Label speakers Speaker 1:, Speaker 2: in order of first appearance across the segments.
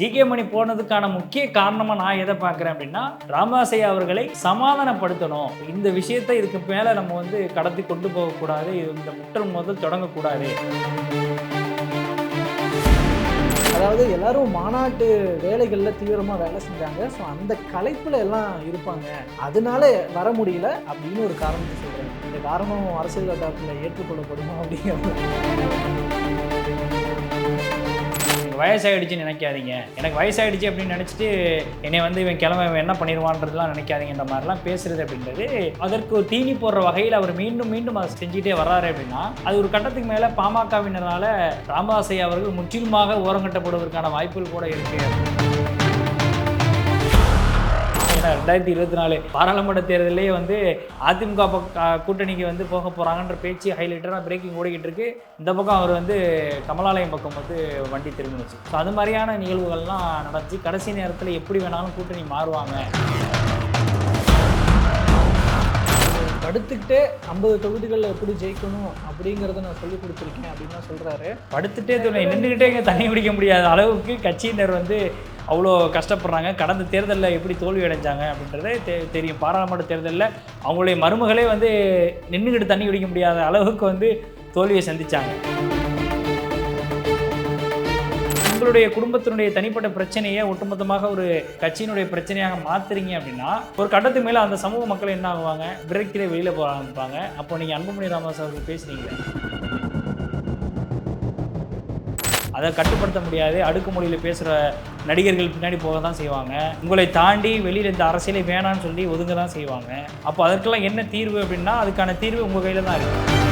Speaker 1: GK மணி போனதுக்கான முக்கிய காரணமா நான் எதை பார்க்குறேன் அப்படின்னா ராமதாசையா அவர்களை சமாதானப்படுத்தணும். இந்த விஷயத்தை இதுக்கு மேல நம்ம வந்து கடத்தி கொண்டு போகக்கூடாது. இது இந்த முற்றல் முதல் தொடங்கக்கூடாது.
Speaker 2: அதாவது எல்லாரும் மாநாட்டு வேலைகளில் தீவிரமாக வேலை செஞ்சாங்க. ஸோ அந்த கலைப்பில் எல்லாம் இருப்பாங்க. அதனால வர முடியல அப்படின்னு ஒரு காரணத்தை சொல்கிறேன் இந்த காரணம் அரசியல் வட்டாரத்தில் ஏற்றுக்கொள்ளப்படுமா அப்படிங்கிறது
Speaker 1: எனக்கு வயசாயிடுச்சுன்னு நினைக்காதீங்க. எனக்கு வயசாகிடுச்சு அப்படின்னு நினச்சிட்டு என்னை வந்து இவன் கிளம்ப இவன் என்ன பண்ணிடுவான்றதுலாம் நினைக்காதீங்கன்ற மாதிரிலாம் பேசுறது அப்படின்றது அதற்கு ஒரு தீனி போடுற வகையில் அவர் மீண்டும் மீண்டும் அதை செஞ்சுட்டே வர்றாரு அப்படின்னா அது ஒரு கட்டத்துக்கு மேலே பாமகவினரால ராமதாசை அவர்கள் முற்றிலுமாக ஓரங்கட்டப்படுவதற்கான வாய்ப்புகள் கூட இருக்கு. ஏன்னா ரெண்டாயிரத்தி இருபத்தி நாலு பாராளுமன்ற தேர்தலே வந்து அதிமுக கூட்டணிக்கு வந்து போக போகிறாங்கன்ற பேச்சு ஹைலைட்டராக பிரேக்கிங் ஓடிக்கிட்டு இருக்கு. இந்த பக்கம் அவர் வந்து கமலாலயம் பக்கம் வந்து வண்டி திரும்பினுச்சு. ஸோ அது மாதிரியான நிகழ்வுகள்லாம் நடந்துச்சு. கடைசி நேரத்தில் எப்படி வேணாலும் கூட்டணி மாறுவாங்க.
Speaker 2: படுத்துக்கிட்டே ஐம்பது தொகுதிகளில் எப்படி ஜெயிக்கணும் அப்படிங்கிறத நான் சொல்லி கொடுத்துருக்கேன் அப்படின்னு தான் சொல்கிறாரு
Speaker 1: படுத்துட்டே நின்றுக்கிட்டே இங்கே தண்ணி குடிக்க முடியாத அளவுக்கு கட்சியினர் வந்து அவ்வளோ கஷ்டப்படுறாங்க. கடந்த தேர்தலில் எப்படி தோல்வி அடைஞ்சாங்க அப்படின்றதே தெ தெரியும். பாராளுமன்ற தேர்தலில் அவங்களுடைய மருமகளே வந்து நின்றுக்கிட்டு தண்ணி குடிக்க முடியாத அளவுக்கு வந்து தோல்வியை சந்திச்சாங்க. உங்களுடைய குடும்பத்தினுடைய தனிப்பட்ட பிரச்சனையை ஒட்டுமொத்தமாக ஒரு கட்சியினுடைய பிரச்சனையாக மாத்துறீங்க அப்படின்னா ஒரு கட்டத்துக்கு மேலே அந்த சமூக மக்கள் என்ன ஆகுவாங்க? விரக்தியிலே வெளியில் போக ஆரம்பிப்பாங்க. அப்போ நீங்கள் அன்புமணி ராமதாஸ் அவர்கள் பேசுகிறீங்களே அதை கட்டுப்படுத்த முடியாது. அடுக்கு மொழியில் பேசுகிற நடிகர்கள் பின்னாடி போக தான் செய்வாங்க. உங்களை தாண்டி வெளியில் இந்த அரசியலே வேணான்னு சொல்லி ஒதுங்க தான் செய்வாங்க. அப்போ அதற்கெல்லாம் என்ன தீர்வு அப்படின்னா அதுக்கான தீர்வு உங்கள் கையில் தான் இருக்குது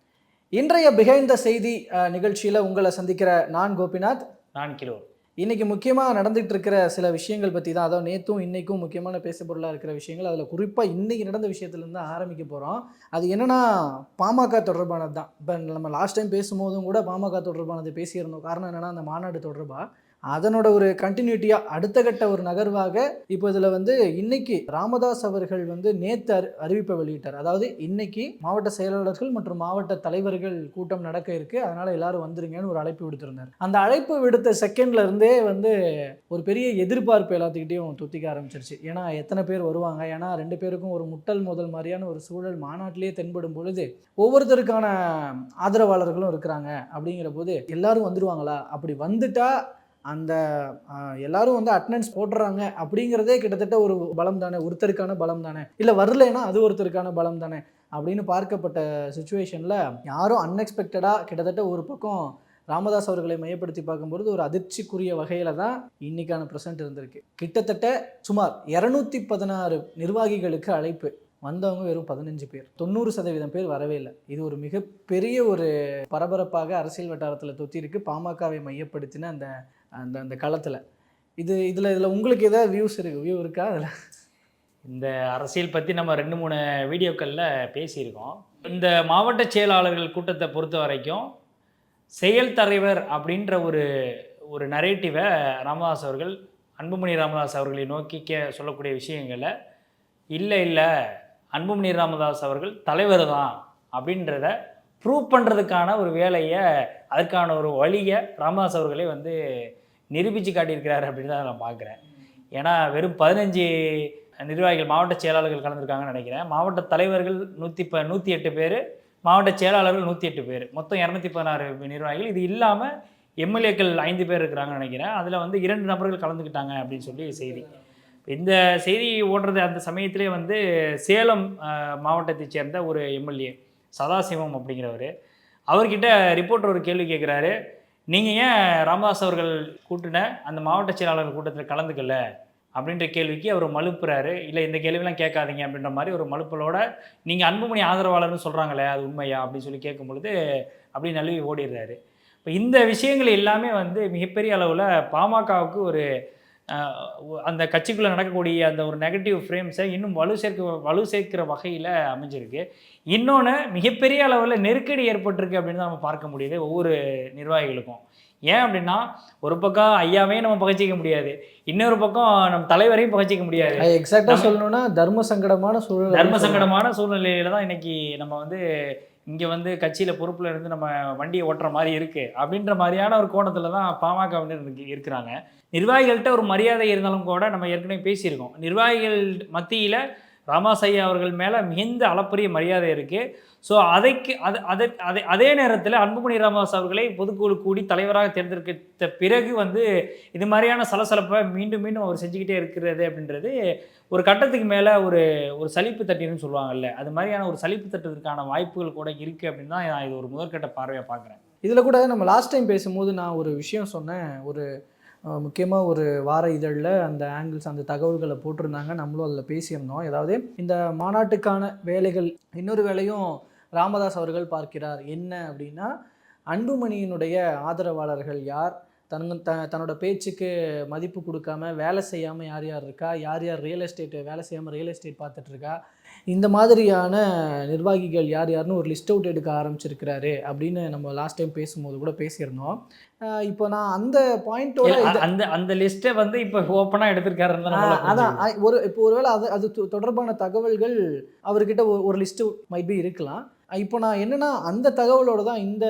Speaker 2: இன்றைய பிஹைண்ட் த செய்தி நிகழ்ச்சியில் உங்களை சந்திக்கிற நான் கோபிநாத்.
Speaker 1: நான் கிலோ.
Speaker 2: இன்னைக்கு முக்கியமாக நடந்துகிட்டு இருக்கிற சில விஷயங்கள் பற்றி தான் அதாவது நேற்றும் இன்னைக்கும் முக்கியமான பேசுபொருளாக இருக்கிற விஷயங்கள் அதில் குறிப்பாக இன்னைக்கு நடந்த விஷயத்துலேருந்து ஆரம்பிக்க போகிறோம் அது என்னன்னா பாமக தொடர்பானது தான் இப்போ நம்ம லாஸ்ட் டைம் பேசும்போதும் கூட பாமக தொடர்பானது பேசியிருந்தோம். காரணம் என்னன்னா அந்த மாநாடு தொடர்பாக அதனோட ஒரு கண்டினியூட்டியாக அடுத்த கட்ட ஒரு நகர்வாக இப்போ இதில் வந்து இன்னைக்கு ராமதாஸ் அவர்கள் வந்து நேற்று அறி அறிவிப்பை வெளியிட்டார். அதாவது இன்னைக்கு மாவட்ட செயலாளர்கள் மற்றும் மாவட்ட தலைவர்கள் கூட்டம் நடக்க இருக்கு. அதனால எல்லாரும் வந்துருங்கன்னு ஒரு அழைப்பு விடுத்திருந்தார். அந்த அழைப்பு விடுத்த செகண்ட்ல இருந்தே வந்து ஒரு பெரிய எதிர்பார்ப்பு எல்லாத்துக்கிட்டையும் துத்திக்க ஆரம்பிச்சிருச்சு. ஏன்னா எத்தனை பேர் வருவாங்க? ஏன்னா ரெண்டு பேருக்கும் ஒரு முட்டல் முதல் மாதிரியான ஒரு சூழல் மாநாட்டிலேயே தென்படும் பொழுது ஒவ்வொருத்தருக்கான ஆதரவாளர்களும் இருக்கிறாங்க. அப்படிங்கிற போது எல்லாரும் வந்துருவாங்களா? அப்படி வந்துட்டா அந்த எல்லாரும் வந்து அட்டண்டன்ஸ் போடுறாங்க அப்படிங்கிறதே கிட்டத்தட்ட ஒரு பலம் தானே ஒருத்தருக்கான பலம் தானே. இல்லை வரலைன்னா அது ஒருத்தருக்கான பலம் தானே அப்படின்னு பார்க்கப்பட்ட சுச்சுவேஷனில் யாரும் அன்எக்ஸ்பெக்டடாக கிட்டத்தட்ட ஒரு பக்கம் ராமதாஸ் அவர்களை மையப்படுத்தி பார்க்கும்பொழுது ஒரு அதிர்ச்சிக்குரிய வகையில் தான் இன்னைக்கான ப்ரெசென்ட் இருந்திருக்கு. கிட்டத்தட்ட சுமார் இரநூத்தி பதினாறு நிர்வாகிகளுக்கு அழைப்பு. வந்தவங்க வெறும் பதினஞ்சு பேர். தொண்ணூறு சதவீதம் பேர் வரவே இல்லை. இது ஒரு மிகப்பெரிய ஒரு பரபரப்பாக அரசியல் வட்டாரத்தில் தொத்திருக்கு. பாமகவை மையப்படுத்தின அந்த அந்த அந்த களத்தில். இது இதில் இதில் உங்களுக்கு ஏதாவது வியூஸ் இருக்குது வியூ இருக்கா? அதில்?
Speaker 1: இந்த அரசியல் பற்றி நம்ம ரெண்டு மூணு வீடியோக்களில் பேசியிருக்கோம். இந்த மாவட்ட செயலாளர்கள் கூட்டத்தை பொறுத்த வரைக்கும் செயல் தலைவர் அப்படின்ற ஒரு ஒரு நரேட்டிவை ராமதாஸ் அவர்கள் அன்புமணி ராமதாஸ் அவர்களை நோக்கி கே சொல்லக்கூடிய விஷயங்களை இல்லை இல்லை அன்புமணி ராமதாஸ் அவர்கள் தலைவர் தான் அப்படின்றத ப்ரூவ் பண்ணுறதுக்கான ஒரு வேலையை அதற்கான ஒரு வழியை ராமதாஸ் அவர்களே வந்து நிரூபித்து காட்டியிருக்கிறார் அப்படின்னு தான் நான் பார்க்குறேன். ஏன்னா வெறும் பதினஞ்சு நிர்வாகிகள் மாவட்ட செயலாளர்கள் கலந்துருக்காங்கன்னு நினைக்கிறேன். மாவட்ட தலைவர்கள் நூற்றி ப நூற்றி எட்டு பேர் மாவட்ட செயலாளர்கள் நூற்றி எட்டு பேர். மொத்தம் இரநூத்தி பதினாறு நிர்வாகிகள். இது இல்லாமல் எம்எல்ஏக்கள் ஐந்து பேர் இருக்கிறாங்கன்னு நினைக்கிறேன். அதில் வந்து இரண்டு நபர்கள் கலந்துக்கிட்டாங்க அப்படின்னு சொல்லி செய்தி. இந்த செய்தி ஓடுறது அந்த சமயத்திலே வந்து சேலம் மாவட்டத்தைச் சேர்ந்த ஒரு எம்எல்ஏ சதாசிவம் அப்படிங்கிறவர். அவர்கிட்ட ரிப்போர்ட்டர் ஒரு கேள்வி கேட்குறாரு நீங்கள் ஏன் ராமதாஸ் அவர்கள் கூட்டின அந்த மாவட்ட செயலாளர் கூட்டத்தில் கலந்துக்கல? அப்படின்ற கேள்விக்கு அவர் மலுப்புறாரு. இல்லை இந்த கேள்விலாம் கேட்காதீங்க அப்படின்ற மாதிரி ஒரு மலுப்பலோட நீங்கள் அன்புமணி ஆதரவாளர்னு சொல்கிறாங்களே அது உண்மையா? அப்படின்னு சொல்லி கேட்கும் பொழுது அப்படி நழுவி ஓடிடுறாரு. இப்போ இந்த விஷயங்கள் எல்லாமே வந்து மிகப்பெரிய அளவில் பாமகவுக்கு ஒரு அந்த கட்சிக்குள்ளே நடக்கக்கூடிய அந்த ஒரு நெகட்டிவ் ஃப்ரேம்ஸை இன்னும் வலு சேர்க்க வலு சேர்க்கிற வகையில் அமைஞ்சிருக்கு. இன்னொன்று மிகப்பெரிய அளவில் நெருக்கடி ஏற்பட்டிருக்கு அப்படின்னு தான் நம்ம பார்க்க முடியுது ஒவ்வொரு நிர்வாகிகளுக்கும். ஏன் அப்படின்னா ஒரு பக்கம் ஐயாவையும் நம்ம பகச்சிக்க முடியாது. இன்னொரு பக்கம் நம்ம தலைவரையும் பகச்சிக்க முடியாது.
Speaker 2: எக்ஸாக்டா
Speaker 1: நம்ம-
Speaker 2: சொல்லணும்னா தர்ம சங்கடமான சூழல்
Speaker 1: தர்ம சங்கடமான சூழ்நிலையில தான் இன்னைக்கு நம்ம வந்து இங்கே வந்து கட்சியில் பொறுப்பில் இருந்து நம்ம வண்டியை ஓட்டுற மாதிரி இருக்குது அப்படின்ற மாதிரியான ஒரு கோணத்தில் தான் பாமகவினர் இருக்கிறாங்க. நிர்வாகிகள்கிட்ட ஒரு மரியாதை இருந்தாலும் கூட நம்ம ஏற்கனவே பேசியிருக்கோம். நிர்வாகிகள் மத்தியில் ராமாசையா அவர்கள் மேலே மிகுந்த அளப்பரிய மரியாதை இருக்குது ஸோ அதைக்கு அது அதை அதே அதே நேரத்தில் அன்புமணி ராமதாஸ் அவர்களை பொதுக்குழு கூடி தலைவராக தேர்ந்தெடுத்த பிறகு வந்து இது மாதிரியான சலசலப்பை மீண்டும் மீண்டும் அவர் செஞ்சுக்கிட்டே இருக்கிறது அப்படின்றது ஒரு கட்டத்துக்கு மேலே ஒரு ஒரு சலிப்பு தட்டின்னு சொல்லுவாங்கல்ல. அது மாதிரியான ஒரு சலிப்பு தட்டுவதற்கான வாய்ப்புகள் கூட இருக்குது அப்படின்னு தான் நான் இது ஒரு முதற்கட்ட பார்வையாக பார்க்குறேன்.
Speaker 2: இதில் கூட நம்ம லாஸ்ட் டைம் பேசும்போது நான் ஒரு விஷயம் சொன்னேன். ஒரு முக்கியமாக ஒரு வார இதழில் அந்த ஆங்கிள்ஸ் அந்த தகவல்களை போட்டிருந்தாங்க. நம்மளும் அதில் பேசியிருந்தோம். ஏதாவது இந்த மாநாட்டுக்கான வேலைகள் இன்னொரு வேலையும் ராமதாஸ் அவர்கள் பார்க்கிறார். என்ன அப்படின்னா அன்புமணியினுடைய ஆதரவாளர்கள் யார்? தன் த தன்னோட பேச்சுக்கு மதிப்பு கொடுக்காம வேலை செய்யாமல் யார் யார் இருக்கா? யார் யார் ரியல் எஸ்டேட் வேலை செய்யாமல் ரியல் எஸ்டேட் பார்த்துட்டு இருக்கா? இந்த மாதிரியான நிர்வாகிகள் யார் யாருன்னு ஒரு லிஸ்ட் அவுட் எடுக்க ஆரம்பிச்சிருக்கிறாரு அப்படின்னு நம்ம லாஸ்ட் டைம் பேசும்போது கூட பேசியிருந்தோம். இப்போ நான் அந்த பாயிண்டோட
Speaker 1: அந்த அந்த லிஸ்ட்டை வந்து இப்போ ஓப்பனாக எடுத்திருக்காருன்னு
Speaker 2: அதான் ஒரு இப்போ ஒருவேளை அது அது தொடர்பான தகவல்கள் அவர்கிட்ட ஒரு- லிஸ்ட்டு மைபி இருக்கலாம். இப்போ நான் என்னன்னா அந்த தகவலோட தான் இந்த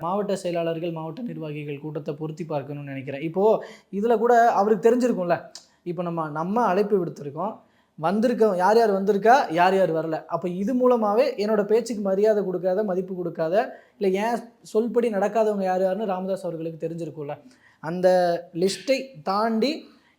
Speaker 2: மாவட்ட செயலாளர்கள் மாவட்ட நிர்வாகிகள் கூட்டத்தை பொருத்தி பார்க்கணும்னு நினைக்கிறேன். இப்போது இதில் கூட அவருக்கு தெரிஞ்சிருக்கும்ல. இப்போ நம்ம நம்ம அழைப்பு விடுத்திருக்கோம். வந்திருக்க யார் யார் வந்திருக்கா யார் யார் வரல. அப்போ இது மூலமாகவே என்னோட பேச்சுக்கு மரியாதை கொடுக்காத மதிப்பு கொடுக்காத இல்லை ஏன் சொல்படி நடக்காதவங்க யார் யாருன்னு ராமதாஸ் அவர்களுக்கு தெரிஞ்சிருக்கும்ல. அந்த லிஸ்ட்டை தாண்டி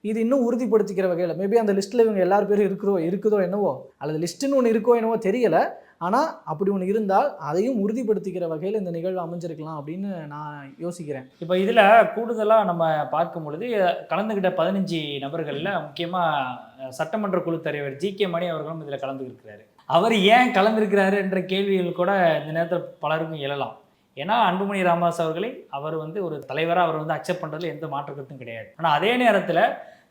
Speaker 2: இது இன்னும் உறுதிப்படுத்திக்கிற வகையில் மேபி அந்த லிஸ்ட்டில் இவங்க எல்லார் பேரும் இருக்கிறோ இருக்குதோ என்னவோ அல்லது லிஸ்ட்டுன்னு ஒன்று இருக்கோ என்னவோ தெரியலை ஆனால் அப்படி ஒன்று இருந்தால் அதையும் உறுதிப்படுத்திக்கிற வகையில் இந்த நிகழ்வு அமைஞ்சிருக்கலாம் அப்படின்னு நான் யோசிக்கிறேன்.
Speaker 1: இப்போ இதில் கூடுதலாக நம்ம பார்க்கும் பொழுது கலந்துக்கிட்ட பதினஞ்சு நபர்களில் முக்கியமாக சட்டமன்ற குழு தலைவர் ஜி கே மணி அவர்களும் இதில் கலந்துருக்கிறாரு அவர் ஏன் கலந்துருக்கிறாரு என்ற கேள்விகள் கூட இந்த நேரத்தில் பலருக்கும் எழலாம். ஏன்னா அன்புமணி ராமதாஸ் அவர்களை அவர் வந்து ஒரு தலைவராக அவர் வந்து அக்செப்ட் பண்ணுறதுல எந்த மாற்று கிடையாது. ஆனால் அதே நேரத்தில்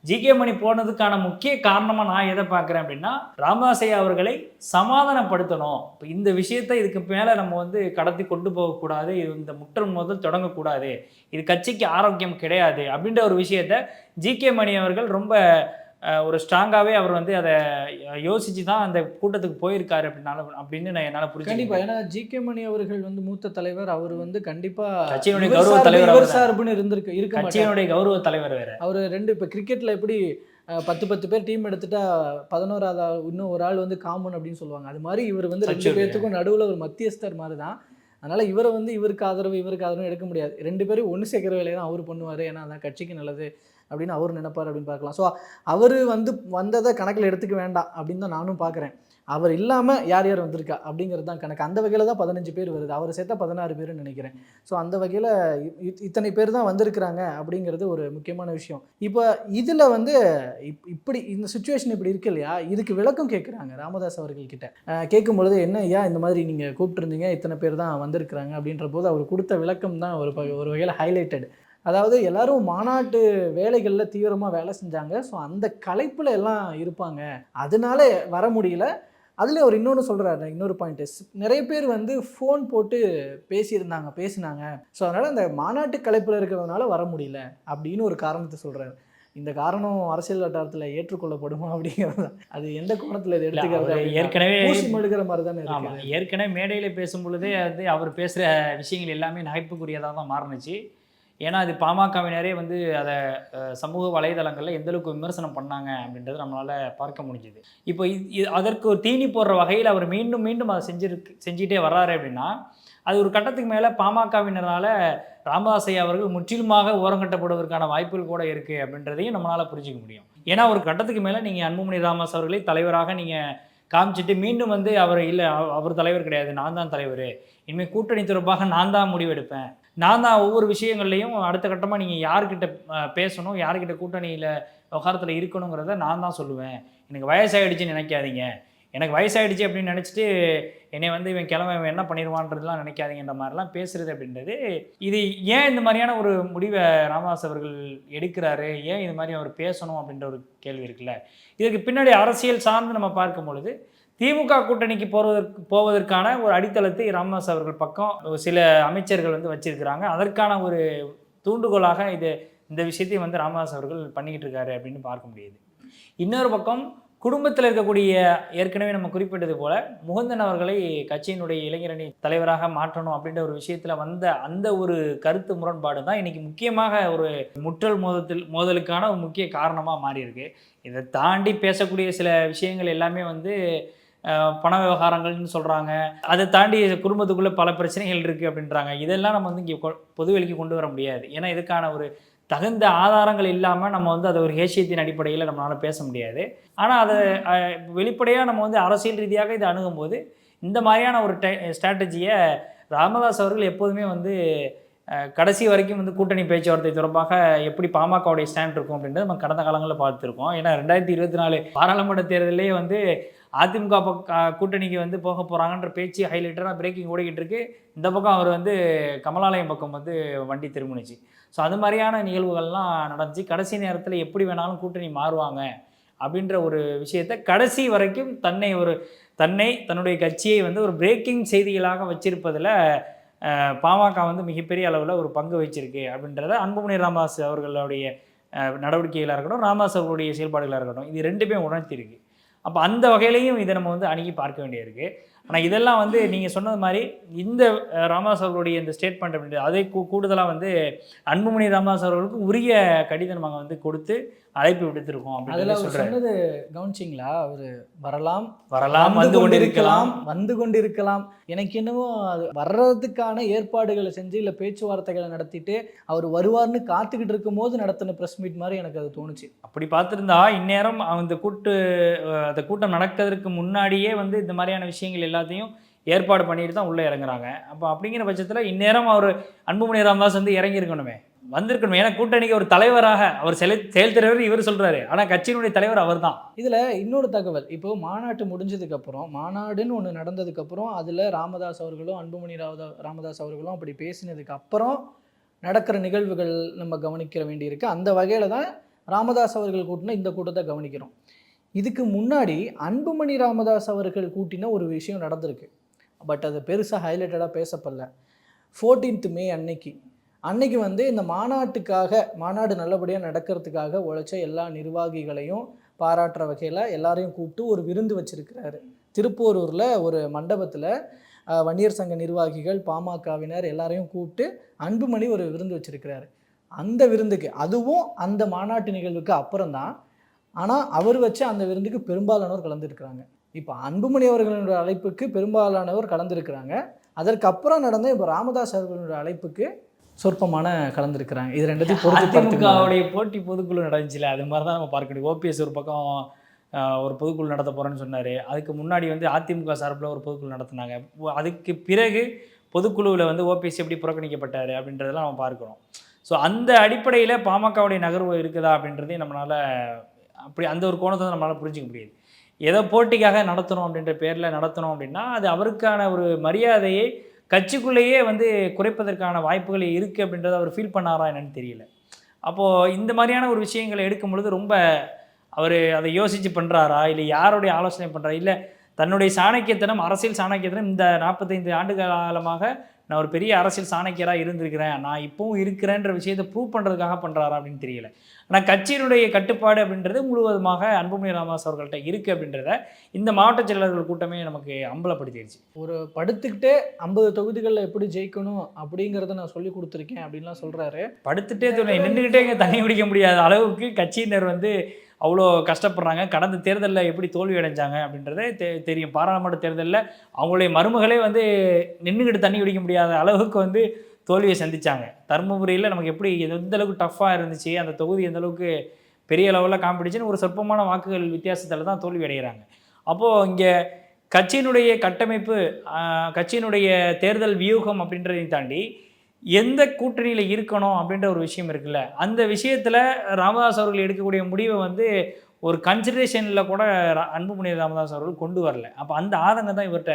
Speaker 1: ஜி கே மணி போனதுக்கான முக்கிய காரணமாக நான் எதை பார்க்குறேன் அப்படின்னா ராமதாசையா அவர்களை சமாதானப்படுத்தணும். இப்போ இந்த விஷயத்தை இதுக்கு மேலே நம்ம வந்து கடத்தி கொண்டு போகக்கூடாது. இது இந்த முற்றம் முதல் தொடங்கக்கூடாது. இது கட்சிக்கு ஆரோக்கியம் கிடையாது அப்படின்ற ஒரு விஷயத்த ஜி கே மணி அவர்கள் ரொம்ப ஒரு ஸ்ட்ராங்காகவே அவர் வந்து அதை யோசிச்சு தான் அந்த கூட்டத்துக்கு போயிருக்காரு அப்படின்னால அப்படின்னு நான் என்னால் புரிஞ்சுக்க
Speaker 2: கண்டிப்பா.
Speaker 1: முடியுது.
Speaker 2: ஏன்னா ஜி கே மணி அவர்கள் வந்து மூத்த தலைவர். அவர் வந்து கண்டிப்பா
Speaker 1: கட்சியினுடைய கௌரவ தலைவர் அவர்தான்.
Speaker 2: சார்புன்னு இருந்திருக்கு இருக்க
Speaker 1: கட்சியினுடைய கௌரவ தலைவர் வேற.
Speaker 2: அவர் ரெண்டு இப்போ கிரிக்கெட்டில் எப்படி பத்து பத்து பேர் டீம் எடுத்துட்டா பதினோராவது இன்னும் ஒரு ஆள் வந்து காமன் அப்படின்னு சொல்லுவாங்க. அது மாதிரி இவர் வந்து ரெண்டு. பேர்த்துக்கும் நடுவில் ஒரு மத்தியஸ்தர் மாதிரி தான் அதனால் இவரை வந்து இவருக்கு ஆதரவு இவருக்கு ஆதரவு எடுக்க முடியாது. ரெண்டு பேரும் ஒன்று சேர்க்குற வேலையை தான் அவர் பண்ணுவார். ஏன்னா அதான் கட்சிக்கு நல்லது. அப்படின்னு அவர் நினைப்பார் அப்படின்னு பார்க்கலாம். ஸோ அவர் வந்து வந்ததை கணக்கில் எடுத்துக்க வேண்டாம் அப்படின்னு தான் நானும் பார்க்குறேன். அவர் இல்லாமல் யார் யார் வந்திருக்கா அப்படிங்கிறது தான் கணக்கு. அந்த வகையில் தான் பதினஞ்சு பேர் வருது. அவர் சேர்த்தா பதினாறு பேர்னு நினைக்கிறேன். ஸோ அந்த வகையில் இத்தனை பேர் தான் வந்திருக்கிறாங்க அப்படிங்கிறது ஒரு முக்கியமான விஷயம். இப்போ இதில் வந்து இப் இப்படி இந்த சுச்சுவேஷன் இப்படி இருக்கு இல்லையா? இதுக்கு விளக்கம் கேட்குறாங்க ராமதாஸ் அவர்கள்கிட்ட கேட்கும்பொழுது கேட்கும் பொழுது என்ன ஐயா இந்த மாதிரி நீங்கள் கூப்பிட்டுருந்தீங்க இத்தனை பேர் தான் வந்திருக்கிறாங்க அப்படின்ற போது அவர் கொடுத்த விளக்கம் தான் ஒரு ஒரு வகையில் ஹைலைட்டட் அதாவது எல்லாரும் மாநாட்டு வேலைகளில் தீவிரமாக வேலை செஞ்சாங்க. ஸோ அந்த கலைப்பில் எல்லாம் இருப்பாங்க. அதனால வர முடியல. அதில் அவர் இன்னொன்று சொல்கிறாரு இன்னொரு பாயிண்ட் நிறைய பேர் வந்து ஃபோன் போட்டு பேசியிருந்தாங்க பேசினாங்க. ஸோ அதனால் அந்த மாநாட்டு கலைப்பில் இருக்கிறதுனால வர முடியல அப்படின்னு ஒரு காரணத்தை சொல்கிறாரு இந்த காரணம் அரசியல் வட்டாரத்தில் ஏற்றுக்கொள்ளப்படுமா அப்படிங்கிறது. அது எந்த கோணத்தில் இதை எடுத்துக்கிறது
Speaker 1: ஏற்கனவே
Speaker 2: மெழுகிற மாதிரி தானே
Speaker 1: ஆமா
Speaker 2: இருக்கு
Speaker 1: ஏற்கனவே மேடையில பேசும் பொழுதே வந்து அவர் பேசுற விஷயங்கள் எல்லாமே நகைப்புக்குரியதாக தான் மாறுனுச்சு. ஏன்னா அது பாமகவினரே வந்து அதை சமூக வலைதளங்களில் எந்தளவுக்கு விமர்சனம் பண்ணாங்க அப்படின்றத நம்மளால் பார்க்க முடிஞ்சுது. இப்போ இது- அதற்கு ஒரு தீனி போடுற வகையில் அவர் மீண்டும் மீண்டும் அதை செஞ்சிருக்கு செஞ்சுட்டே வர்றாரு அப்படின்னா அது ஒரு கட்டத்துக்கு மேலே பாமகவினரால் ராமதாசை அவர்கள் முற்றிலுமாக ஓரங்கட்டப்படுவதற்கான வாய்ப்புகள் கூட இருக்குது அப்படின்றதையும் நம்மளால் புரிஞ்சிக்க முடியும். ஏன்னா ஒரு கட்டத்துக்கு மேலே நீங்கள் அன்புமணி ராமதாஸ் அவர்களை தலைவராக நீங்கள் காமிச்சிட்டு மீண்டும் வந்து அவர் இல்லை அவர் தலைவர் கிடையாது நான் தான் தலைவர். இனிமேல் கூட்டணி தொடர்பாக நான் தான் முடிவெடுப்பேன். நான் தான் ஒவ்வொரு விஷயங்கள்லையும் அடுத்த கட்டமாக நீங்கள் யார்கிட்ட பேசணும் யார்கிட்ட கூட்டணியில் விவகாரத்தில் இருக்கணுங்கிறத நான் தான் சொல்லுவேன். எனக்கு வயசாகிடுச்சுன்னு நினைக்காதீங்க. எனக்கு வயசாகிடுச்சு அப்படின்னு நினச்சிட்டு என்னை வந்து இவன் கிளம்ப இவன் என்ன பண்ணிடுவான்றதுலாம் நினைக்காதீங்கன்ற மாதிரிலாம் பேசுறது அப்படின்றது இது ஏன் இந்த மாதிரியான ஒரு முடிவை ராமதாஸ் அவர்கள் எடுக்கிறாரு? ஏன் இது மாதிரி அவர் பேசணும் அப்படின்ற ஒரு கேள்வி இருக்குல்ல? இதுக்கு பின்னாடி அரசியல் சார்ந்து நம்ம பார்க்கும் பொழுது திமுக கூட்டணிக்கு போவதற்கு போவதற்கான ஒரு அடித்தளத்தை ராமதாஸ் அவர்கள் பக்கம் சில அமைச்சர்கள் வந்து வச்சிருக்கிறாங்க. அதற்கான ஒரு தூண்டுகோலாக இது இந்த விஷயத்தை வந்து ராமதாஸ் அவர்கள் பண்ணிக்கிட்டு இருக்காரு அப்படின்னு பார்க்க முடியுது. இன்னொரு பக்கம் குடும்பத்தில் இருக்கக்கூடிய ஏற்கனவே நம்ம குறிப்பிட்டது போல முகுந்தன் அவர்களை கட்சியினுடைய இளைஞரணி தலைவராக மாற்றணும் அப்படின்ற ஒரு விஷயத்தில் வந்த அந்த ஒரு கருத்து முரண்பாடு தான் இன்னைக்கு முக்கியமாக ஒரு முற்றல் மோதத்தில் மோதலுக்கான ஒரு முக்கிய காரணமாக மாறியிருக்கு. இதை தாண்டி பேசக்கூடிய சில விஷயங்கள் எல்லாமே வந்து பண விவகாரங்கள்னு சொல்கிறாங்க அதை தாண்டி குடும்பத்துக்குள்ளே பல பிரச்சனைகள் இருக்குது அப்படின்றாங்க. இதெல்லாம் நம்ம வந்து இங்கே பொதுவெளிக்கு கொண்டு வர முடியாது. ஏன்னா இதுக்கான ஒரு தகுந்த ஆதாரங்கள் இல்லாமல் நம்ம வந்து அதை ஒரு ஹேஷியத்தின் அடிப்படையில் நம்மளால் பேச முடியாது. ஆனால் அதை வெளிப்படையாக நம்ம வந்து அரசியல் ரீதியாக இதை அணுகும்போது இந்த மாதிரியான ஒரு டை ஸ்ட்ராட்டஜியை ராமதாஸ் அவர்கள் எப்போதுமே வந்து கடைசி வரைக்கும் வந்து கூட்டணி பேச்சுவார்த்தை தொடர்பாக எப்படி பாமகவுடைய ஸ்டாண்ட் இருக்கும் அப்படின்றது நம்ம கடந்த காலங்களில் பார்த்துருக்கோம். ஏன்னா ரெண்டாயிரத்தி இருபத்தி நாலு பாராளுமன்ற தேர்தலே வந்து அதிமுக பக்க கூட்டணிக்கு வந்து போக போகிறாங்கன்ற பேச்சு ஹைலைட்டராக பிரேக்கிங் ஓடிக்கிட்டு இருக்கு. இந்த பக்கம் அவர் வந்து கமலாலயம் பக்கம் வந்து வண்டி திரும்பினுச்சு. ஸோ அது மாதிரியான நிகழ்வுகள்லாம் நடந்துச்சு. கடைசி நேரத்தில் எப்படி வேணாலும் கூட்டணி மாறுவாங்க அப்படின்ற ஒரு விஷயத்தை கடைசி வரைக்கும் தன்னை ஒரு தன்னை தன்னுடைய கட்சியை வந்து ஒரு பிரேக்கிங் செய்திகளாக வச்சிருப்பதில் பாமக வந்து மிகப்பெரிய அளவில் ஒரு பங்கு வச்சிருக்கு அப்படின்றத அன்புமணி ராமதாஸ் அவர்களுடைய நடவடிக்கைகளாக இருக்கட்டும் ராமதாஸ் அவர்களுடைய செயல்பாடுகளாக இருக்கட்டும் இது ரெண்டுமே உணர்த்தியிருக்கு. அப்போ அந்த வகையிலையும் இதை நம்ம வந்து அணுகி பார்க்க வேண்டியிருக்கு. ஆனால் இதெல்லாம் வந்து நீங்கள் சொன்னது மாதிரி இந்த ராமதாஸ் அவர்களுடைய இந்த ஸ்டேட்மெண்ட் அப்படின்றது அதை கூடுதலாக வந்து அன்புமணி ராமதாஸ் அவர்களுக்கு உரிய கடிதம் நாங்கள் வந்து கொடுத்து அழைப்பு விடுத்திருக்கோம் அப்படின்னு
Speaker 2: சொன்னது கவனிச்சிங்களா? அவர் வரலாம்
Speaker 1: வரலாம் வந்து கொண்டிருக்கலாம்
Speaker 2: வந்து கொண்டிருக்கலாம். எனக்கு என்னமோ அது வர்றதுக்கான ஏற்பாடுகளை செஞ்சு இல்லை பேச்சுவார்த்தைகளை நடத்திட்டு அவர் வருவார்னு காத்துக்கிட்டு இருக்கும் போது நடத்தின ப்ரெஸ் மீட் மாதிரி எனக்கு அது தோணுச்சு.
Speaker 1: அப்படி பார்த்துருந்தா இந்நேரம் அந்த கூட்டு அந்த கூட்டம் நடக்கிறதுக்கு முன்னாடியே வந்து இந்த மாதிரியான விஷயங்கள் எல்லாத்தையும் ஏற்பாடு பண்ணிட்டு தான் உள்ளே இறங்குறாங்க. அப்போ அப்படிங்கிற பட்சத்தில் இந்நேரம் அவர் அன்புமணி ராமதாஸ் வந்து இறங்கியிருக்கணுமே. வந்திருக்கணும். ஏன்னா கூட்டணிக்கு ஒரு தலைவராக அவர் செல செயல் தலைவர் இவர் சொல்கிறாரு ஆனால் கட்சியினுடைய தலைவர் அவர் தான்
Speaker 2: இதில் இன்னொரு தகவல். இப்போ மாநாட்டு முடிஞ்சதுக்கப்புறம் மாநாடுன்னு ஒன்று நடந்ததுக்கப்புறம் அதில் ராமதாஸ் அவர்களும் அன்புமணி ராமதா ராமதாஸ் அவர்களும் அப்படி பேசினதுக்கு அப்புறம் நடக்கிற நிகழ்வுகள் நம்ம கவனிக்க வேண்டியிருக்கு. அந்த வகையில் தான் ராமதாஸ் அவர்கள் கூட்டினா இந்த கூட்டத்தை கவனிக்கிறோம். இதுக்கு முன்னாடி அன்புமணி ராமதாஸ் அவர்கள் கூட்டின ஒரு விஷயம் நடந்திருக்கு. பட் அது பெருசாக ஹைலைட்டடாக பேசப்படல. 14th மே அன்னைக்கு. அன்னைக்கு வந்து இந்த மாநாட்டுக்காக மாநாடு நல்லபடியாக நடக்கிறதுக்காக உழைச்ச எல்லா நிர்வாகிகளையும் பாராட்டுற வகையில் எல்லாரையும் கூப்பிட்டு ஒரு விருந்து வச்சுருக்கிறாரு. திருப்போரூரில் ஒரு மண்டபத்தில் வன்னியர் சங்க நிர்வாகிகள் பாமகவினர் எல்லாரையும் கூப்பிட்டு அன்புமணி ஒரு விருந்து வச்சிருக்கிறாரு. அந்த விருந்துக்கு அதுவும் அந்த மாநாட்டு நிகழ்வுக்கு அப்புறம் தான் ஆனால் அவர் வச்ச அந்த விருந்துக்கு பெரும்பாலானோர் கலந்துருக்கிறாங்க. இப்போ அன்புமணி அவர்களுடைய அழைப்புக்கு பெரும்பாலானவர் கலந்துருக்கிறாங்க. அதற்கப்புறம் நடந்த இப்போ ராமதாஸ் அவர்களுடைய அழைப்புக்கு சொற்பமான கலந்துருக்கிறாங்க. இது ரெண்டுத்தையும் பொறுத்து
Speaker 1: போட்டி பொதுக்குழு நடந்துச்சுல அது மாதிரி தான் நம்ம பார்க்க முடியும் ஓபிஎஸ் ஒரு பக்கம் ஒரு பொதுக்குழு நடத்த போகிறேன்னு சொன்னார். அதுக்கு முன்னாடி வந்து அதிமுக சார்பில் ஒரு பொதுக்குழு நடத்தினாங்க. அதுக்கு பிறகு பொதுக்குழுவில் வந்து ஓபிஎஸ் எப்படி புறக்கணிக்கப்பட்டார் அப்படின்றதெல்லாம் நம்ம பார்க்குறோம். ஸோ அந்த அடிப்படையில் பாமகவுடைய நகர்வு இருக்குதா அப்படின்றதையும் நம்மளால் அப்படி அந்த ஒரு கோணத்தை நம்மளால் புரிஞ்சிக்க முடியாது. ஏதோ போட்டிக்காக நடத்தணும் அப்படின்ற பேரில் நடத்தணும் அப்படின்னா அது அவருக்கான ஒரு மரியாதையை கட்சிக்குள்ளேயே வந்து குறைப்பதற்கான வாய்ப்புகள் இருக்குது அப்படின்றத அவர் ஃபீல் பண்ணாரா என்னன்னு தெரியல. அப்போது இந்த மாதிரியான ஒரு விஷயங்களை எடுக்கும் பொழுது ரொம்ப அவர் அதை யோசித்து பண்ணுறாரா இல்லை யாருடைய ஆலோசனை பண்ணுறா இல்லை தன்னுடைய சாணக்கியத்தனம் அரசியல் சாணக்கியத்தனம் இந்த நாற்பத்தைந்து ஆண்டு காலமாக நான் ஒரு பெரிய அரசியல் சாணக்கியராக இருந்திருக்கிறேன். நான் இப்போவும் இருக்கிறேன்ற விஷயத்தை ப்ரூவ் பண்ணுறதுக்காக பண்ணுறாரா அப்படின்னு தெரியல. ஆனால் கட்சியினுடைய கட்டுப்பாடு அப்படின்றது முழுவதுமாக அன்புமணி ராமதாஸ் அவர்கள்ட்ட இருக்குது அப்படின்றத இந்த மாவட்ட செயலாளர்கள் கூட்டமே நமக்கு அம்பலப்படுத்திடுச்சு
Speaker 2: ஒரு படுத்துக்கிட்டே ஐம்பது தொகுதிகளில் எப்படி ஜெயிக்கணும் அப்படிங்கிறத நான் சொல்லி கொடுத்துருக்கேன் அப்படின்லாம் சொல்கிறாரு
Speaker 1: படுத்துட்டே நின்றுக்கிட்டே இங்கே தண்ணி குடிக்க முடியாத அளவுக்கு கட்சியினர் வந்து அவ்வளோ கஷ்டப்படுறாங்க. கடந்த தேர்தலில் எப்படி தோல்வி அடைஞ்சாங்க அப்படின்றதே தெ தெரியும். பாராளுமன்ற தேர்தலில் அவங்களுடைய மருமகளே வந்து நின்றுக்கிட்டு தண்ணி குடிக்க முடியாத அளவுக்கு வந்து தோல்வியை சந்திச்சாங்க. தருமபுரியில் நமக்கு எப்படி எந்த அளவுக்கு டஃப்பாக இருந்துச்சு அந்த தொகுதி எந்த அளவுக்கு பெரிய லெவலில் காம்படிஷன் ஒரு சொற்பமான வாக்குகள் வித்தியாசத்தில் தான் தோல்வி அடைகிறாங்க அப்போது இங்கே கட்சியினுடைய கட்டமைப்பு கட்சியினுடைய தேர்தல் வியூகம் அப்படின்றதையும் தாண்டி எந்த கூட்டணியில் இருக்கணும் அப்படின்ற ஒரு விஷயம் இருக்குல்ல? அந்த விஷயத்தில் ராமதாஸ் அவர்கள் எடுக்கக்கூடிய முடிவை வந்து ஒரு கன்சிடரேஷனில் கூட ரா- அன்புமணி ராமதாஸ் அவர்கள் கொண்டு வரல. அப்போ அந்த ஆதங்கம் தான் இவர்கிட்ட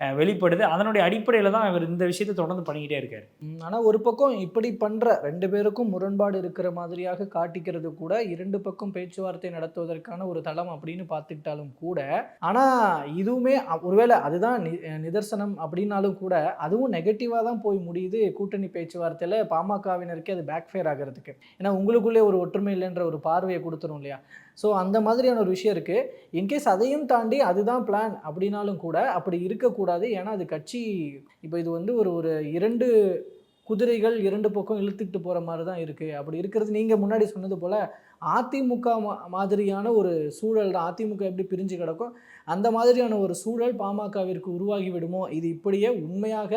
Speaker 1: வெளிப்படுது. அதனுடைய அடிப்படையில் தான் அவர் இந்த விஷயத்தை தொடர்ந்து பண்ணிக்கிட்டே இருக்காரு.
Speaker 2: ஆனால் ஒரு பக்கம் இப்படி பண்ணுற ரெண்டு பேருக்கும் முரண்பாடு இருக்கிற மாதிரியாக காட்டிக்கிறது கூட இரண்டு பக்கம் பேச்சுவார்த்தை நடத்துவதற்கான ஒரு தளம் அப்படின்னு பார்த்துக்கிட்டாலும் கூட ஆனால் இதுவுமே ஒருவேளை அதுதான் நிதர்சனம் அப்படின்னாலும் கூட அதுவும் நெகட்டிவாக தான் போய் முடியுது கூட்டணி பேச்சுவார்த்தையில் பாமகவினருக்கே அது பேக் ஃபேர் ஆகிறதுக்கு. ஏன்னா உங்களுக்குள்ளே ஒரு ஒற்றுமை இல்லைன்ற ஒரு பார்வையை கொடுத்துரும் இல்லையா? ஸோ அந்த மாதிரியான ஒரு விஷயம் இருக்குது இன்கேஸ் அதையும் தாண்டி அதுதான் பிளான் அப்படின்னாலும் கூட அப்படி இருக்கக்கூடாது. ஏன்னா அது கட்சி இப்போ இது வந்து ஒரு ஒரு இரண்டு குதிரைகள் இரண்டு பக்கம் இழுத்துக்கிட்டு போகிற மாதிரி தான் இருக்குது அப்படி இருக்கிறது நீங்கள் முன்னாடி சொன்னது போல் அதிமுக மா- மாதிரியான ஒரு சூழல் தான் அதிமுக எப்படி பிரிஞ்சு கிடக்கும் அந்த மாதிரியான ஒரு சூழல் பாமகவிற்கு உருவாகி விடுமோ? இது இப்படியே உண்மையாக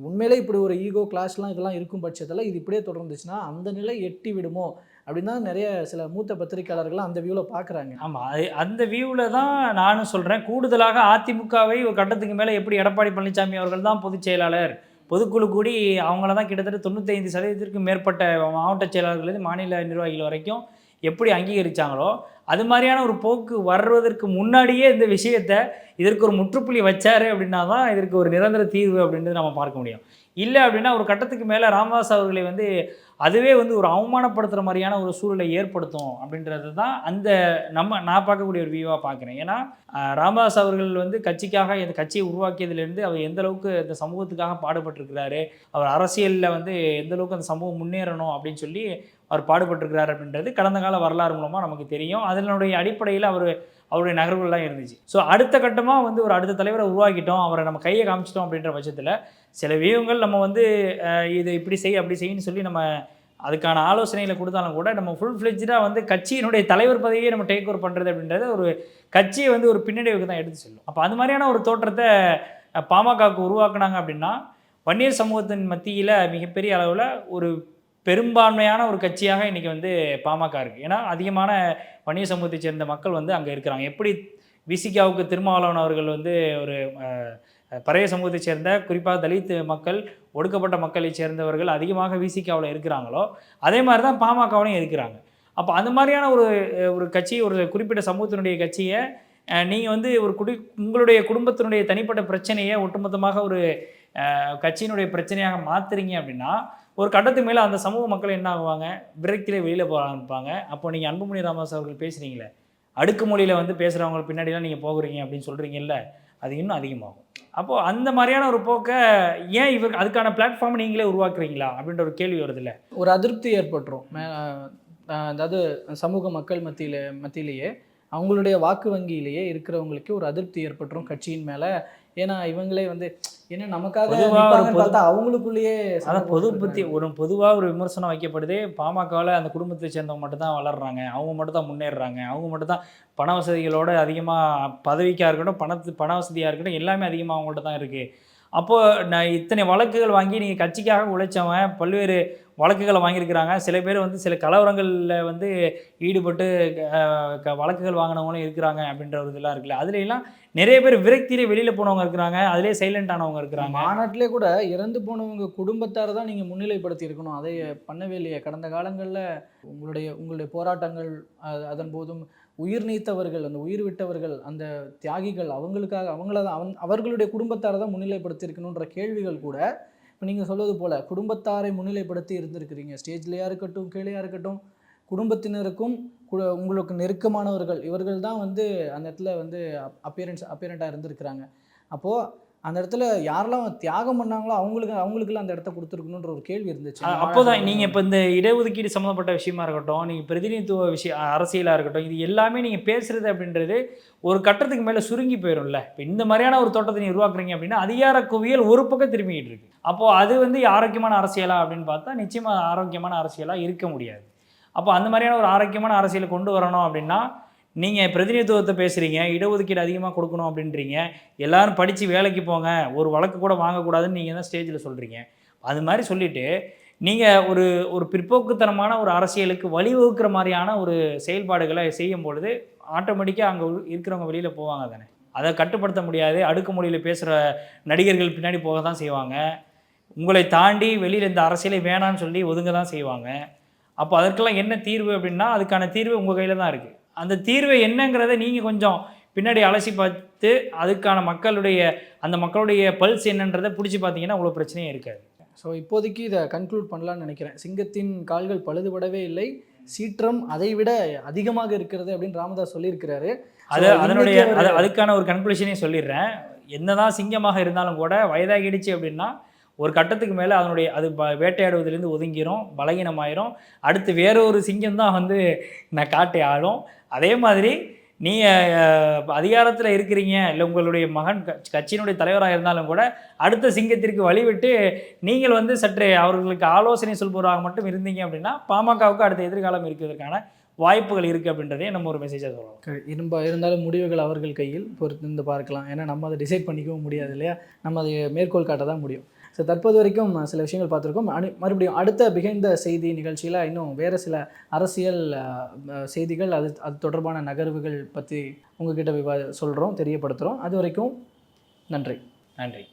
Speaker 2: உண்மையிலே இப்படி ஒரு ஈகோ கிளாஸ்லாம் இதெல்லாம் இருக்கும் பட்சத்தில் இது இப்படியே தொடர்ந்துச்சுன்னா அந்த நிலை எட்டி விடுமோ? அப்படின்னு தான் நிறைய சில மூத்த பத்திரிகையாளர்கள்லாம் அந்த வியூவில் பார்க்குறாங்க.
Speaker 1: ஆமாம் அது அந்த வியூவில் தான் நானும் சொல்கிறேன் கூடுதலாக அதிமுகவை ஒரு கட்டத்துக்கு மேலே எப்படி எடப்பாடி பழனிசாமி அவர்கள் தான் பொதுச் செயலாளர்? பொதுக்குழு கூடி அவங்கள தான் கிட்டத்தட்ட தொண்ணூத்தைந்து சதவீதத்திற்கும் மேற்பட்ட மாவட்ட செயலாளர்கள் மாநில நிர்வாகிகள் வரைக்கும் எப்படி அங்கீகரிச்சாங்களோ அது மாதிரியான ஒரு போக்கு வர்றதற்கு முன்னாடியே இந்த விஷயத்தை இதற்கு ஒரு முற்றுப்புள்ளி வச்சாரு அப்படின்னா தான் இதற்கு ஒரு நிரந்தர தீர்வு அப்படின்றது நம்ம பார்க்க முடியும். இல்லை அப்படின்னா ஒரு கட்டத்துக்கு மேலே ராமதாஸ் அவர்களை வந்து அதுவே வந்து ஒரு அவமானப்படுத்துகிற மாதிரியான ஒரு சூழலை ஏற்படுத்தும் அப்படின்றது தான் அந்த நம்ம நான் பார்க்கக்கூடிய ஒரு வியூவாக பார்க்குறேன். ஏன்னா ராமதாஸ் அவர்கள் வந்து கட்சிக்காக இந்த கட்சியை உருவாக்கியதுலேருந்து அவர் எந்த அளவுக்கு இந்த சமூகத்துக்காக பாடுபட்டிருக்கிறாரு அவர் அரசியலில் வந்து எந்த அளவுக்கு அந்த சமூகம் முன்னேறணும் அப்படின்னு சொல்லி அவர் பாடுபட்டிருக்கிறார் அப்படின்றது கடந்த கால வரலாறு மூலமாக நமக்கு தெரியும். அதனுடைய அடிப்படையில் அவர் அவருடைய நகர்வுகள்லாம் இருந்துச்சு. ஸோ அடுத்த கட்டமாக வந்து ஒரு அடுத்த தலைவரை உருவாக்கிட்டோம். அவரை நம்ம கையை காமிச்சிட்டோம் அப்படின்ற பட்சத்தில் சில வியூகங்கள் நம்ம வந்து இது இப்படி செய் அப்படி செய்யன்னு சொல்லி நம்ம அதுக்கான ஆலோசனைகளை கொடுத்தாலும் கூட நம்ம ஃபுல் ஃப்ளெஜ்டாக வந்து கட்சியினுடைய தலைவர் பதவியே நம்ம டேக் ஓவர் பண்ணுறது அப்படின்றது ஒரு கட்சியை வந்து ஒரு பின்னடைவுக்கு தான் எடுத்து செல்லும். அப்போ அது மாதிரியான ஒரு தோற்றத்தை அஹ், பாமகவுக்கு உருவாக்குனாங்க அப்படின்னா வன்னியர் சமூகத்தின் மத்தியில் மிகப்பெரிய அளவில் ஒரு பெரும்பான்மையான ஒரு கட்சியாக இன்றைக்கி வந்து பாமக இருக்குது ஏன்னா அதிகமான வணிக சமூகத்தை சேர்ந்த மக்கள் வந்து அங்கே இருக்கிறாங்க. எப்படி விசிகாவுக்கு திருமாவளவன் அவர்கள் வந்து ஒரு பறைய சமூகத்தை சேர்ந்த குறிப்பாக தலித் மக்கள் ஒடுக்கப்பட்ட மக்களை சேர்ந்தவர்கள் அதிகமாக விசிகாவில் இருக்கிறாங்களோ அதே மாதிரி தான் பாமகவிலையும் இருக்கிறாங்க. அப்போ அந்த மாதிரியான ஒரு ஒரு கட்சி ஒரு குறிப்பிட்ட சமூகத்தினுடைய கட்சியை நீங்கள் வந்து ஒரு குடி உங்களுடைய குடும்பத்தினுடைய தனிப்பட்ட பிரச்சனையை ஒட்டுமொத்தமாக ஒரு கட்சியினுடைய பிரச்சனையாக மாற்றுறீங்க அப்படின்னா ஒரு கட்டத்துக்கு மேலே அந்த சமூக மக்கள் என்ன ஆகுவாங்க? விரைக்கிலே வெளியில் போக ஆரம்பிப்பாங்க. அப்போ நீங்கள் அன்புமணி ராமதாஸ் அவர்கள் பேசுகிறீங்களே அடுக்கு மொழியில் வந்து பேசுகிறவங்க பின்னாடிலாம் நீங்கள் போகிறீங்க அப்படின்னு சொல்கிறீங்கல்ல அது இன்னும் அதிகமாகும். அப்போது அந்த மாதிரியான ஒரு போக்கை ஏன் இவர் அதுக்கான பிளாட்ஃபார்ம் நீங்களே உருவாக்குறீங்களா? அப்படின்ற ஒரு கேள்வி வருதுல்ல.
Speaker 2: ஒரு அதிருப்தி ஏற்பட்டுரும். அதாவது சமூக மக்கள் மத்தியில் மத்தியிலேயே அவங்களுடைய வாக்கு வங்கியிலேயே இருக்கிறவங்களுக்கு ஒரு அதிருப்தி ஏற்பட்டுரும். கட்சியின் மேலே ஏன்னா இவங்களே வந்து என்ன நமக்காக பார்த்தா அவங்களுக்குள்ளேயே
Speaker 1: அதான் பொது புத்தி ஒரு பொதுவாக ஒரு விமர்சனம் வைக்கப்படுது. பாமகவில் அந்த குடும்பத்தை சேர்ந்தவங்க மட்டும் தான் வளர்றாங்க. அவங்க மட்டும் தான் முன்னேறுறாங்க. அவங்க மட்டும் தான் பண வசதிகளோட அதிகமாக பதவிக்காக இருக்கட்டும் பணத்து பண வசதியாக இருக்கட்டும் எல்லாமே அதிகமாக அவங்கள்ட்ட தான் இருக்குது அப்போது நான் இத்தனை வழக்குகள் வாங்கி நீங்கள் கட்சிக்காக உழைச்சவன் பல்வேறு வழக்குகளை வாங்கியிருக்கிறாங்க. சில பேர் வந்து சில கலவரங்களில் வந்து ஈடுபட்டு க- வழக்குகள் வாங்கினவங்களும் இருக்கிறாங்க அப்படின்ற ஒரு இதெல்லாம் இருக்குல்ல. அதுல எல்லாம் நிறைய பேர் விரக்தியிலே வெளியில் போனவங்க இருக்கிறாங்க அதிலே சைலண்ட் ஆனவங்க இருக்கிறாங்க.
Speaker 2: மாநாட்டிலே கூட இறந்து போனவங்க குடும்பத்தார் தான் நீங்கள் முன்னிலைப்படுத்தி இருக்கணும். அதை பண்ணவே இல்லையே. கடந்த காலங்களில் உங்களுடைய உங்களுடைய போராட்டங்கள் அதன் போதும் உயிர் நீத்தவர்கள் அந்த உயிர் விட்டவர்கள் அந்த தியாகிகள் அவங்களுக்காக அவங்கள தான் அவன் அவர்களுடைய குடும்பத்தாரை தான் முன்னிலைப்படுத்தியிருக்கணுன்ற கேள்விகள் கூட இப்போ நீங்கள் சொல்வது போல் குடும்பத்தாரை முன்னிலைப்படுத்தி இருந்திருக்கிறீங்க. ஸ்டேஜ்லேயா இருக்கட்டும் கீழேயா இருக்கட்டும் குடும்பத்தினருக்கும் உங்களுக்கு நெருக்கமானவர்கள் இவர்கள் தான் வந்து அந்த இடத்துல வந்து அப்பியரன்ஸ் அப்பியரண்ட்டாக இருந்திருக்கிறாங்க. அப்போது அந்த இடத்துல யாரெல்லாம் தியாகம் பண்ணாங்களோ அவங்களுக்கு அவங்களுக்குலாம் அந்த இடத்த கொடுத்துருக்கணுன்ற ஒரு கேள்வி இருந்துச்சு.
Speaker 1: அப்போதான் நீங்கள் இப்போ இந்த இடஒதுக்கீடு சம்மந்தப்பட்ட விஷயமா இருக்கட்டும் நீங்கள் பிரதிநிதித்துவ விஷயம் அரசியலாக இருக்கட்டும் இது எல்லாமே நீங்கள் பேசுகிறது அப்படின்றது ஒரு கட்டத்துக்கு மேலே சுருங்கி போயிடும்ல இப்போ இந்த மாதிரியான ஒரு தோட்டத்தை நீ உருவாக்குறீங்க அப்படின்னா அதிகார குவியல் ஒரு பக்கம் திரும்பிக்கிட்டு இருக்கு. அப்போது அது வந்து ஆரோக்கியமான அரசியலா அப்படின்னு பார்த்தா நிச்சயமாக ஆரோக்கியமான அரசியலாக இருக்க முடியாது. அப்போ அந்த மாதிரியான ஒரு ஆரோக்கியமான அரசியலை கொண்டு வரணும் அப்படின்னா நீங்கள் பிரதிநிதித்துவத்தை பேசுகிறீங்க இடஒதுக்கீடு அதிகமாக கொடுக்கணும் அப்படின்றீங்க எல்லாரும் படித்து வேலைக்கு போங்க ஒரு வழக்கு கூட வாங்கக்கூடாதுன்னு நீங்கள் தான் ஸ்டேஜில் சொல்கிறீங்க அது மாதிரி சொல்லிவிட்டு நீங்கள் ஒரு ஒரு பிற்போக்குத்தனமான ஒரு அரசியலுக்கு வழிவகுக்கிற மாதிரியான ஒரு செயல்பாடுகளை செய்யும் பொழுது ஆட்டோமேட்டிக்காக அங்கே இருக்கிறவங்க வெளியில் போவாங்க தானே. அதை கட்டுப்படுத்த முடியாது அடுக்குமொழியில் பேசுகிற நடிகர்கள் பின்னாடி போக தான் செய்வாங்க. உங்களை தாண்டி வெளியில் இந்த அரசியலை வேணான்னு சொல்லி ஒதுங்க தான் செய்வாங்க. அப்போ அதற்கெல்லாம் என்ன தீர்வு அப்படின்னா அதுக்கான தீர்வு உங்கள் கையில் தான் இருக்குது அந்த தீர்வு என்னங்கிறத நீங்கள் கொஞ்சம் பின்னாடி அலசி பார்த்து அதுக்கான மக்களுடைய அந்த மக்களுடைய பல்ஸ் என்னன்றதை பிடிச்சி பார்த்தீங்கன்னா அவ்வளோ பிரச்சனையே இருக்காது.
Speaker 2: ஸோ இப்போதைக்கு இதை கன்க்ளூட் பண்ணலாம்னு நினைக்கிறேன். சிங்கத்தின் கால்கள் பழுதுபடவே இல்லை. சீற்றம் அதை விட அதிகமாக இருக்கிறது அப்படின்னு ராமதாஸ் சொல்லியிருக்கிறாரு.
Speaker 1: அது அதனுடைய அதுக்கான ஒரு கன்க்ளூஷனே சொல்லிடுறேன். என்னதான் சிங்கமாக இருந்தாலும் கூட வயதாகிடுச்சு அப்படின்னா ஒரு கட்டத்துக்கு மேலே அதனுடைய அது வேட்டையாடுவதிலேருந்து வேட்டையாடுவதிலிருந்து ஒதுங்கிரும் பலகீனமாயிரும். அடுத்து வேற ஒரு சிங்கம் தான் வந்து நான் காட்டை ஆடும் அதே மாதிரி நீங்கள் அதிகாரத்தில் இருக்கிறீங்க இல்லை உங்களுடைய மகன் க- கட்சியினுடைய தலைவராக இருந்தாலும் கூட அடுத்த சிங்கத்திற்கு வழிவிட்டு நீங்கள் வந்து சற்று அவர்களுக்கு ஆலோசனை சொல்பவராக மட்டும் இருந்தீங்க அப்படின்னா பாமகவுக்கு அடுத்த எதிர்காலம் இருக்கிறதுக்கான வாய்ப்புகள் இருக்குது அப்படின்றதே நம்ம ஒரு மெசேஜாக சொல்லலாம்
Speaker 2: இரும்ப இருந்தாலும் முடிவுகள் அவர்கள் கையில் பொறுத்திருந்து பார்க்கலாம். ஏன்னா நம்ம அதை டிசைட் பண்ணிக்கவும் முடியாது இல்லையா? நம்ம அதை மேற்கோள் காட்ட தான் முடியும். ஸோ தற்போது வரைக்கும் சில விஷயங்கள் பார்த்துருக்கோம். அனு மறுபடியும் அடுத்த பிகைந்த செய்தி நிகழ்ச்சியில் இன்னும் வேறு சில அரசியல் செய்திகள் அது அது தொடர்பான நகர்வுகள் பற்றி உங்ககிட்ட விவா சொல்கிறோம் தெரியப்படுத்துகிறோம் அது வரைக்கும் நன்றி.
Speaker 1: நன்றி.